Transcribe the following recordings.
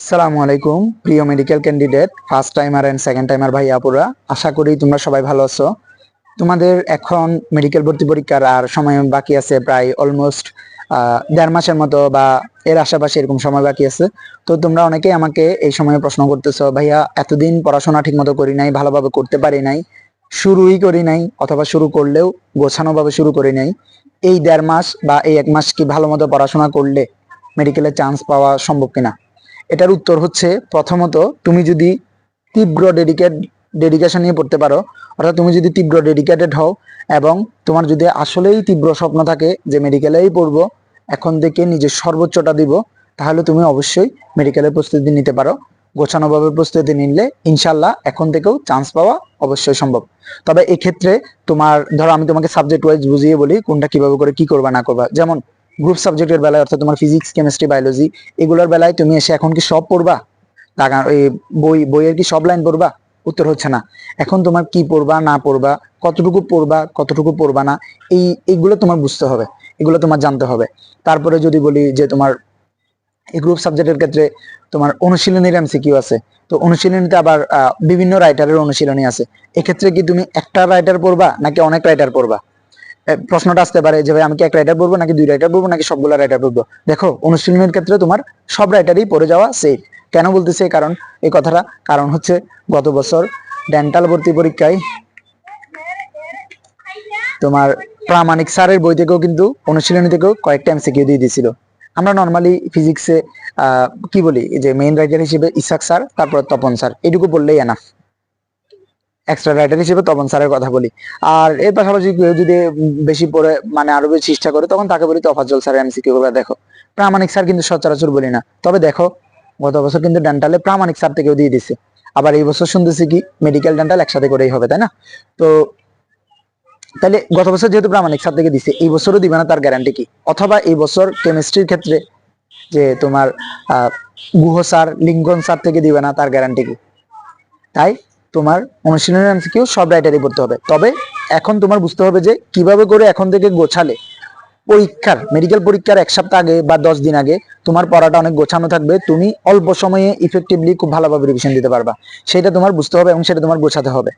সালামু আলাইকুম, প্রিয় medical candidate first timer and second timer ভাই আপুরা। আশা করি তোমরা সবাই ভালো আছো। তোমাদের এখন মেডিকেল ভর্তি পরীক্ষার আর সময় বাকি আছে প্রায় অলমোস্ট দেড় মাসের মতো বা এর আশেপাশে এরকম সময় বাকি আছে। তো তোমরা অনেকেই আমাকে এই সময়ে প্রশ্ন করতেছো, ভাইয়া, এতদিন পড়াশোনা ঠিক মতো করি নাই, ভালোভাবে করতে পারি নাই, শুরুই করি নাই, অথবা শুরু করলেও গোছানোভাবে শুরু করি নাই। এই দেড় মাস বা এই এক মাস কি ভালো মতো পড়াশোনা করলে মেডিকেলে চান্স পাওয়া সম্ভব কিনা? এটার উত্তর হচ্ছে প্রথমত তুমি যদি তীব্র ডেডিকেট ডেডিকেশন নিয়ে পড়তে পারো, অর্থাৎ তুমি যদি তীব্র ডেডিকেটেড হও এবং তোমার যদি আসলেই তীব্র স্বপ্ন থাকে যে মেডিকেলেই পড়ব, এখন থেকে নিজের সর্বোচ্চটা দিব, তাহলে তুমি অবশ্যই মেডিকেলের প্রস্তুতি নিতে পারো। গোছানোভাবে প্রস্তুতি নিলে ইনশাল্লাহ এখন থেকেও চান্স পাওয়া অবশ্যই সম্ভব। তবে এক্ষেত্রে তোমার, ধরো আমি তোমাকে সাবজেক্ট ওয়াইজ বুঝিয়ে বলি কোনটা কীভাবে করে কি করবা না করবা। যেমন গ্রুপ সাবজেক্টের বেলায়, অর্থাৎ তোমার ফিজিক্স কেমিস্ট্রি বায়োলজি এগুলোর বেলায় তুমি এসে এখন কি সব পড়বা? লাগা ওই বই, বইয়ের কি সব লাইন পড়বা? উত্তর হচ্ছে না। এখন তোমার কি পড়বা, না পড়বা, কতটুকু পড়বা কতটুকু পড়বা না, এই, এইগুলো তোমার বুঝতে হবে। এগুলো তোমার জানতে হবে। তারপরে যদি বলি যে তোমার এই গ্রুপ সাবজেক্টের ক্ষেত্রে তোমার অনুশীলনীর এমসিকিউ আছে। তো অনুশীলনীতে আবার বিভিন্ন রাইটারের অনুশীলনী আছে। এক্ষেত্রে কি তুমি একটা রাইটার পড়বা, নাকি অনেক রাইটার পড়বা? প্রশ্নটা আসতে পারে যে, ভাই, আমি কি এক রাইটার পড়ব নাকি দুই রাইটার পড়ব নাকি সবগুলো রাইটার পড়ব দেখো, অনুশীলনের ক্ষেত্রে তোমার সব রাইটারই পড়ে যাওয়া সেফ কেন বলতেছে কারণ, এই কথাটা? কারণ হচ্ছে গত বছর ডেন্টাল ভর্তি পরীক্ষায় তোমার প্রামাণিক স্যারের বই থেকেও কিন্তু অনুশীলনী থেকেও কয়েকটা এমসিকিউ দিয়ে দিয়েছিল আমরা নর্মালি ফিজিক্সে কি বলি? যে মেইন রাইটার হিসেবে ইসাক স্যার, তারপর তপন স্যার, এটুকু বললেই এনাফ এক্সট্রা রাইটার হিসেবে তপন স্যারের কথা বলি। আর এর পাশাপাশি কেউ যদি বেশি পড়ে মানে আরও বেশি চেষ্টা করে, তখন তাকে বলি তফাজ্জল স্যার এমসিকিউ গুলো দেখো। প্রামাণিক স্যার কিন্তু সচরাচর বলি না। তবে দেখো, গত বছর কিন্তু ডেন্টালে প্রামাণিক স্যার থেকেও দিয়ে দিছে। আবার এই বছর শুনতেছি কি মেডিকেল ডেন্টাল একসাথে করেই হবে, তাই না? তো তাহলে গত বছর যেহেতু প্রামাণিক স্যার থেকে দিছে, এই বছরও দিবে না তার গ্যারান্টি কি? অথবা এই বছর কেমিস্ট্রির ক্ষেত্রে যে তোমার গুহ স্যার লিঙ্গন স্যার থেকে দিবে না তার গ্যারান্টি কি? তাই? তোমার অনুশীলনের এমসিকিউ সব রাইটারই পড়তে হবে। তবে এখন তোমার বুঝতে হবে যে কীভাবে করে এখন থেকে গোছালে। পরীক্ষার মেডিকেল পরীক্ষার এক সপ্তাহ আগে বা দশ দিন আগে তোমার পড়াটা অনেক গোছানো থাকবে। তুমি অল্প সময়ে ইফেক্টিভলি খুব ভালোভাবে রিভিশন দিতে পারবা। সেটা তোমার বুঝতে হবে এবং সেটা তোমার গোছাতে হবে।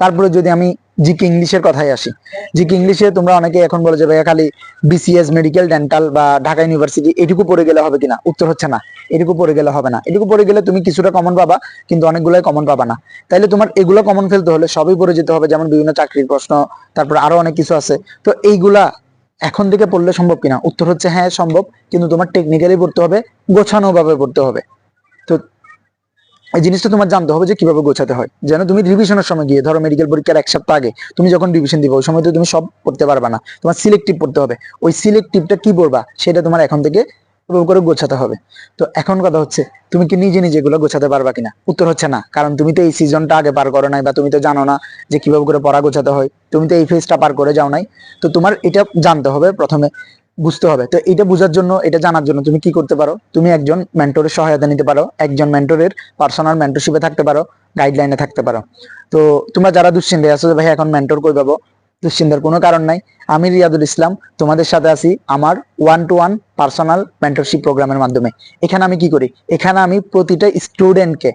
তারপরে যদি আমি জিকে ইংলিশের কথায় আসি জিকে ইংলিশে তোমরা অনেকে এখন বলে যে, ভাইয়া, খালি বিসিএস মেডিকেল ডেন্টাল বা ঢাকা ইউনিভার্সিটি এটুকু পড়ে গেলে হবে কিনা? উত্তর হচ্ছে না। এটুকু পড়ে গেলে হবে না। এটুকু পড়ে গেলে তুমি কিছুটা কমন পাবা, কিন্তু অনেকগুলোই কমন পাবা না। তাইলে তোমার এগুলো কমন ফেলতে হলে সবই পড়ে যেতে হবে। যেমন বিভিন্ন চাকরির প্রশ্ন, তারপর আরও অনেক কিছু আছে। তো এইগুলা এখন থেকে পড়লে সম্ভব কিনা? উত্তর হচ্ছে হ্যাঁ সম্ভব। কিন্তু তোমার টেকনিক্যালি পড়তে হবে গোছানো ভাবে পড়তে হবে। তো এই জিনিসটা তোমার জানতে হবে যে কীভাবে গোছাতে হয়। যেন তুমি রিভিশনের সময় গিয়ে, ধরো মেডিকেল পরীক্ষার এক সপ্তাহ আগে, তুমি যখন রিভিশন দিবে, ওই সময় তো তুমি সব পড়তে পারবে না। তোমার সিলেক্টিভ পড়তে হবে। ওই সিলেক্টিভটা কি পড়বা? সেটা তোমার এখন থেকে এভাবে করে গোছাতে হবে। তো এখন কথা হচ্ছে, তুমি কি নিজে নিজে এগুলো গোছাতে পারবা কিনা? উত্তর হচ্ছে না, কারণ তুমি তো এই সিজনটা আগে পার করো নাই বা তুমি তো জানো না যে কীভাবে করে পড়া গোছাতে হয়। তুমি তো এই ফেজটা পার করে যাও নাই। তো তোমার এটা জানতে হবে প্রথমে, বুঝতে হবে। তো এটা বোঝার জন্য, এটা জানার জন্য তুমি কি করতে পারো? তুমি একজন মেন্টরের সহায়তা নিতে পারো, একজন মেন্টরের পার্সোনাল মেন্টরশিপে থাকতে পারো গাইডলাইনে থাকতে পারো। তো তোমরা যারা দুশ্চিন্তায় আছো যে, ভাই, এখন মেন্টর কই পাবো? দুশ্চিন্তার কোনো কারণ নাই। আমি রিয়াদুল ইসলাম, তোমাদের সাথে আছি আমার one to one personal mentorship প্রোগ্রামের মাধ্যমে। এখানে আমি কি করি? এখানে আমি প্রতিটা স্টুডেন্টকে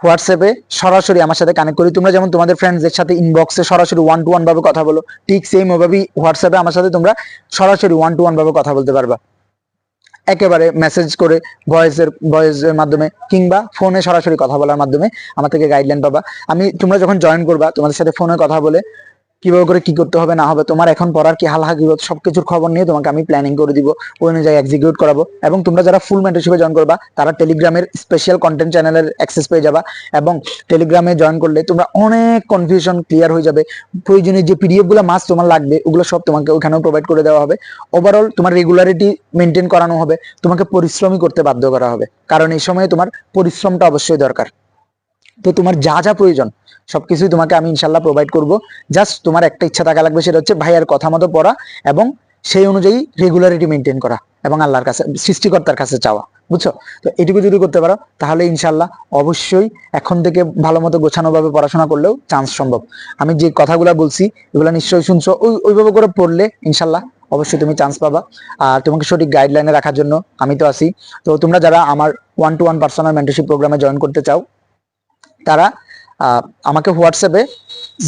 হোয়াটসঅ্যাপে সরাসরি আমার সাথে কানেক্ট করি। তোমরা যেমন তোমাদের ফ্রেন্ডসদের সাথে ইনবক্সে সরাসরি ওয়ান টু ওয়ান ভাবে কথা বলো, ঠিক সেম ওভাবেই হোয়াটসঅ্যাপে আমার সাথে তোমরা সরাসরি ওয়ান টু ওয়ান ভাবে কথা বলতে পারবা। একেবারে মেসেজ করে ভয়েসের ভয়েসের মাধ্যমে কিংবা ফোনে সরাসরি কথা বলার মাধ্যমে আমার থেকে গাইডলাইন পাবা। আমি তোমরা যখন জয়েন করবা, তোমাদের সাথে ফোনে কথা বলে কীভাবে করে কি করতে হবে, না হবে, তোমার এখন পড়ার কি হাল হাকিগত সবকিছুর খবর নিয়ে তোমাকে আমি প্ল্যানিং করে দিব, ওই অনুযায়ী এক্সিকিউট করাবো এবং তোমরা যারা ফুল মেন্টরশিপে জয়েন করবা, তারা টেলিগ্রামের স্পেশাল কন্টেন্ট চ্যানেলের অ্যাক্সেস পেয়ে যাবা এবং টেলিগ্রামে জয়েন করলে তোমরা অনেক কনফিউশন ক্লিয়ার হয়ে যাবে। প্রয়োজনীয় যে পিডিএফগুলো মাস তোমার লাগবে, ওগুলো সব তোমাকে ওখানেও প্রোভাইড করে দেওয়া হবে। ওভারঅল তোমার রেগুলারিটি মেনটেন করানো হবে, তোমাকে পরিশ্রমই করতে বাধ্য করা হবে, কারণ এই সময়ে তোমার পরিশ্রমটা অবশ্যই দরকার। তো তোমার যা যা প্রয়োজন, সবকিছুই তোমাকে আমি ইনশাল্লাহ প্রোভাইড করব। জাস্ট তোমার একটা ইচ্ছা থাকা লাগবে, সেটা হচ্ছে ভাইয়ার কথা মতো পড়া এবং সেই অনুযায়ী রেগুলারিটি মেনটেন করা এবং আল্লাহর কাছে, সৃষ্টিকর্তার কাছে চাওয়া, বুঝছ? তো এটুকু যদি করতে পারো, তাহলে ইনশাল্লাহ অবশ্যই এখন থেকে ভালো মতো গোছানোভাবে পড়াশোনা করলেও চান্স সম্ভব। আমি যে কথাগুলো বলছি, এগুলো নিশ্চয়ই শুনছো ওই ওইভাবে করে পড়লে ইনশাল্লাহ অবশ্যই তুমি চান্স পাবা। আর তোমাকে সঠিক গাইডলাইনে রাখার জন্য আমি তো আছি। তো তোমরা যারা আমার one to one personal mentorship প্রোগ্রামে জয়েন করতে চাও তারা আমাকে হোয়াটসঅ্যাপে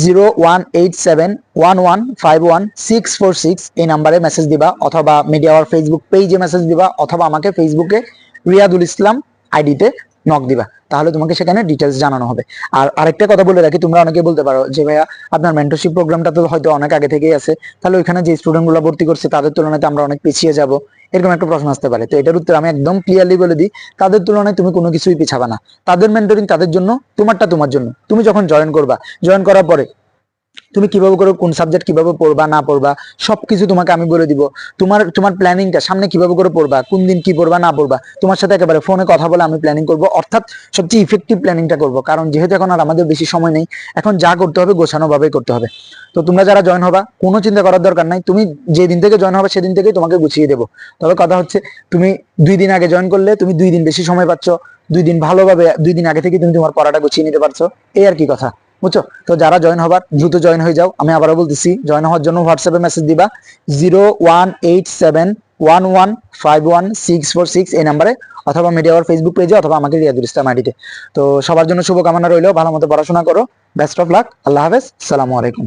zero one eight seven one one five one six four six এই নাম্বারে মেসেজ দিবা, অথবা মিডিয়া আওয়ার ফেসবুক পেজে মেসেজ দিবা, অথবা আমাকে ফেসবুকে রিয়াদুল ইসলাম আইডিতে নক দিবা। তাহলে তোমাকে সেখানে ডিটেলস জানানো হবে। আর আরেকটা কথা বলে রাখি, তোমরা অনেকে বলতে পারো যে, ভাইয়া, আপনার মেন্টরশিপ প্রোগ্রামটা তো হয়তো অনেক আগে থেকেই আছে। তাহলে ওইখানে যে স্টুডেন্টগুলো ভর্তি করছে, তাদের তুলনায় আমরা অনেক পিছিয়ে যাব। এরকম একটা প্রশ্ন আসতে পারে। তো এটার উত্তর আমি একদম ক্লিয়ারলি বলে দিই, তাদের তুলনায় তুমি কোনো কিছুই পিছাবা না। তাদের মেন্টরিং তাদের জন্য, তোমারটা তোমার জন্য। তুমি যখন জয়েন করবা জয়েন করার পরে তুমি কীভাবে করে কোন সাবজেক্ট কীভাবে পড়বা, না পড়বা, সবকিছু তোমাকে আমি বলে দিব। তোমার তোমার প্ল্যানিংটা সামনে কীভাবে করে পড়বা, কোন দিন কি পড়বা, না পড়বা, তোমার সাথে একেবারে ফোনে কথা বলে আমি প্ল্যানিং করব। অর্থাৎ সবচেয়ে ইফেক্টিভ প্ল্যানিংটা করব। কারণ যেহেতু এখন আর আমাদের বেশি সময় নেই, এখন যা করতে হবে গোছানো ভাবেই করতে হবে। তো তোমরা যারা জয়েন হবা, কোনো চিন্তা করার দরকার নাই। তুমি যে দিন থেকে জয়েন হবে, সেদিন থেকেই তোমাকে গুছিয়ে দেবো। তবে কথা হচ্ছে, তুমি দুই দিন আগে জয়েন করলে তুমি দুই দিন বেশি সময় পাচ্ছ। দুই দিন ভালোভাবে, দুই দিন আগে থেকে তুমি তোমার পড়াটা গুছিয়ে নিতে পারছ। এই আর কি কথা। বুঝছ? তো যারা জয়েন হবার, দ্রুত জয়েন হয়ে যাও। আমি আবারও বলতেছি জয়েন হওয়ার জন্য হোয়াটসঅ্যাপে মেসেজ দিবা zero one eight seven one one five one six four six এই নাম্বারে অথবা মিডিয়া আওয়ার ফেসবুক পেজে অথবা আমাকে রিয়াদুল ইসলাম আইডিতে তো সবার জন্য শুভকামনা রইল, ভালো মতো পড়াশোনা করো বেস্ট অফ লাক আল্লাহ হাফেজ, সালামু আলাইকুম।